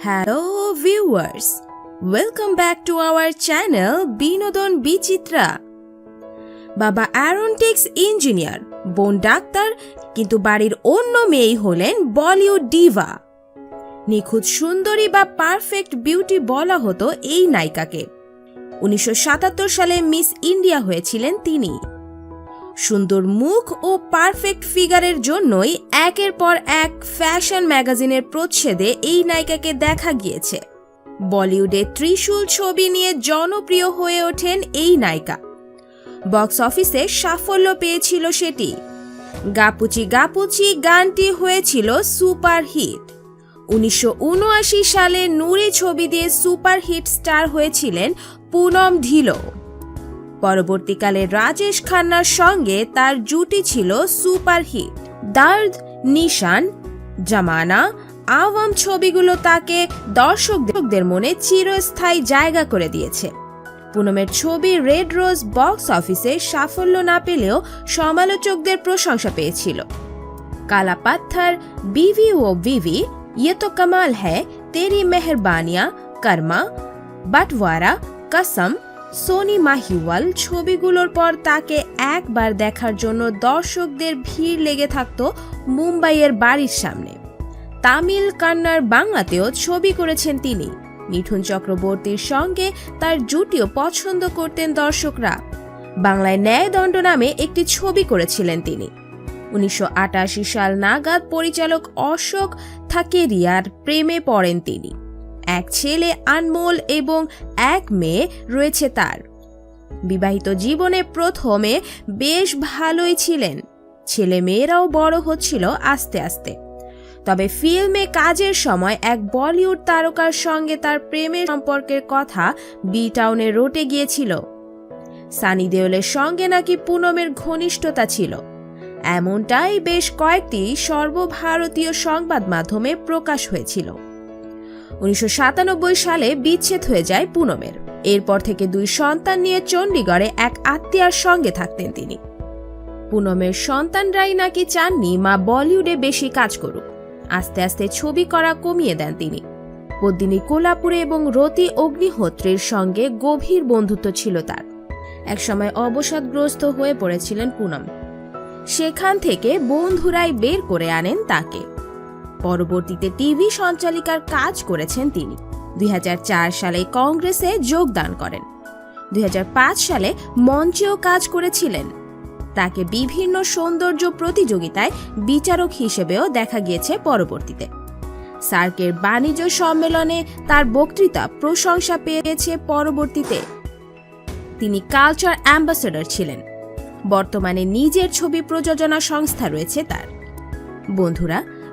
Hello viewers welcome back to our channel Binodon Bichitra বাবা Aeronautics engineer বোন doctor, কিন্তু বাড়ির অন্য মেয়েই হলেন বলিউড ডিভা নিখুঁত সুন্দরী বা পারফেক্ট বিউটি বলা হতো এই নায়িকাকে। উনিশশো সাতাত্তর সালে মিস ইন্ডিয়া হয়েছিলেন তিনি। সুন্দর মুখ ও পারফেক্ট ফিগারের জন্যই একের পর এক ফ্যাশন ম্যাগাজিনের প্রচ্ছেদে এই নায়িকাকে দেখা গিয়েছে। বলিউডে ত্রিশূল ছবি নিয়ে জনপ্রিয় হয়ে ওঠেন এই নায়িকা। বক্স অফিসে সাফল্য পেয়েছিল সেটি। গাপুচি গাপুচি গানটি হয়েছিল সুপার হিট। উনিশশো উনআশি সালে নুরি ছবি দিয়ে সুপার হিট স্টার হয়েছিলেন পুনম ঢিলো। পরবর্তীকালে রাজেশ খান্নার সঙ্গে তার জুটি ছিল সুপার হিট দার্দ, নিশান, জামানা, আওয়াম ছবিগুলো তাকে দর্শকদের মনে চিরস্থায়ী জায়গা করে দিয়েছে। পুনমের ছবি রেড রোজ বক্স অফিসে সাফল্য না পেলেও সমালোচকদের প্রশংসা পেয়েছিল। কালা পাত্থর বিভি ও বিভি ইয়ে তো কমাল হ্যায়, তেরি মেহরবানিয়া, কর্মা, বাটওয়ারা, কসম সোনি মাহিওয়াল ছবিগুলোর পর তাকে একবার দেখার জন্য দর্শকদের ভিড় লেগে থাকত মুম্বাইয়ের বাড়ির সামনে। তামিল কান্নার বাংলাতেও ছবি করেছেন তিনি। মিঠুন চক্রবর্তীর সঙ্গে তার জুটিও পছন্দ করতেন দর্শকরা। বাংলায় ন্যায়দণ্ড নামে একটি ছবি করেছিলেন তিনি। উনিশশো আটাশি সাল নাগাদ পরিচালক অশোক থাকেরিয়ার প্রেমে পড়েন তিনি। এক ছেলে, আনমোল এবং এক মেয়ে রয়েছে তার। বিবাহিত জীবনে প্রথমে বেশ ভালোই ছিলেন। ছেলে মেয়েরাও বড় হচ্ছিল আস্তে আস্তে। তবে ফিল্মে কাজের সময় এক বলিউড তারকার সঙ্গে তার প্রেমের সম্পর্কের কথা বি টাউনে রটে গিয়েছিল। সানি দেওলের সঙ্গে নাকি পুনমের ঘনিষ্ঠতা ছিল। এমনটাই বেশ কয়েকটি সর্বভারতীয় সংবাদ মাধ্যমে প্রকাশ হয়েছিল। উনিশশো সাতানব্বই সালে বিচ্ছেদ হয়ে যায় পুনমের। এরপর থেকে দুই সন্তান নিয়ে চণ্ডীগড়ে এক আত্মীয়ার সঙ্গে থাকতেন তিনি। পুনমের সন্তানরাই নাকি চাননি মা বলিউডে বেশি কাজ করুক। আস্তে আস্তে ছবি করা কমিয়ে দেন তিনি। পদ্মিনী কোলাপুরে এবং রতি অগ্নিহোত্রের সঙ্গে গভীর বন্ধুত্ব ছিল তার। একসময় অবসাদগ্রস্ত হয়ে পড়েছিলেন পুনম। সেখান থেকে বন্ধুরাই বের করে আনেন তাকে। পরবর্তীতে টিভি সঞ্চালিকার কাজ করেছেন তিনি। দুই হাজার চার সালে কংগ্রেসে যোগদান করেন। দুই হাজার পাঁচ সালে মঞ্চেও কাজ করেছিলেন। তাকে বিভিন্ন সৌন্দর্য প্রতিযোগিতায় বিচারক হিসেবেও দেখা গিয়েছে পরবর্তীতে। সার্কের বাণিজ্য সম্মেলনে তার বক্তৃতা প্রশংসা পেয়েছে পরবর্তীতে। তিনি কালচার অ্যাম্বাসেডর ছিলেন। বর্তমানে নিজের ছবি প্রযোজনা সংস্থা রয়েছে তার। বন্ধুরা